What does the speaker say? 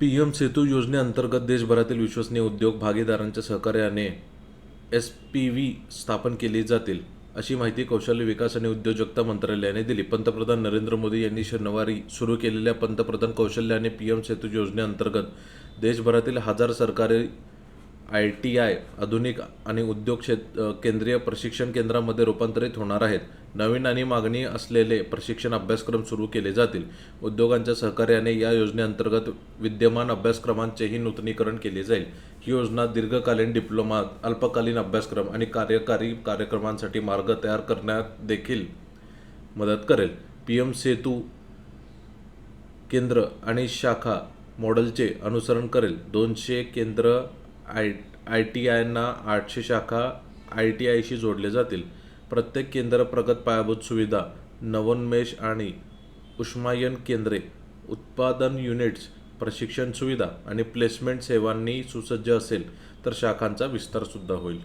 P M सेतू योजनेअंतर्गत देशभरातील विश्वसनीय उद्योग भागीदारांच्या सहकार्याने एस पी व्ही स्थापन केली जातील अशी माहिती कौशल्य विकास आणि उद्योजकता मंत्रालयाने दिली. पंतप्रधान नरेंद्र मोदी यांनी शनिवारी सुरू केलेल्या पंतप्रधान कौशल्य आणि पी एम सेतू योजनेअंतर्गत देशभरातील हजार सरकारी आय टी आय आधुनिक आणि उद्योग क्षेत केंद्रीय प्रशिक्षण केंद्रामध्ये रूपांतरित होणार आहेत. नवीन आणि मागणी असलेले प्रशिक्षण अभ्यासक्रम सुरू केले जातील. उद्योगांच्या सहकार्याने या योजनेअंतर्गत विद्यमान अभ्यासक्रमांचेही नूतनीकरण केले जाईल. ही योजना दीर्घकालीन डिप्लोमा अल्पकालीन अभ्यासक्रम आणि कार्यकारी कार्यक्रमांसाठी मार्ग तयार करण्यात देखील मदत करेल. पी एम सेतू केंद्र आणि शाखा मॉडेलचे अनुसरण करेल. दोनशे केंद्र आय आय टी आयना आठशे शाखा आय टी आयशी जोडले जातील. प्रत्येक केंद्र प्रगत पायाभूत सुविधा नवोन्मेष आणि उष्मायन केंद्रे उत्पादन युनिट्स प्रशिक्षण सुविधा आणि प्लेसमेंट सेवांनी सुसज्ज असेल तर शाखांचा विस्तारसुद्धा होईल.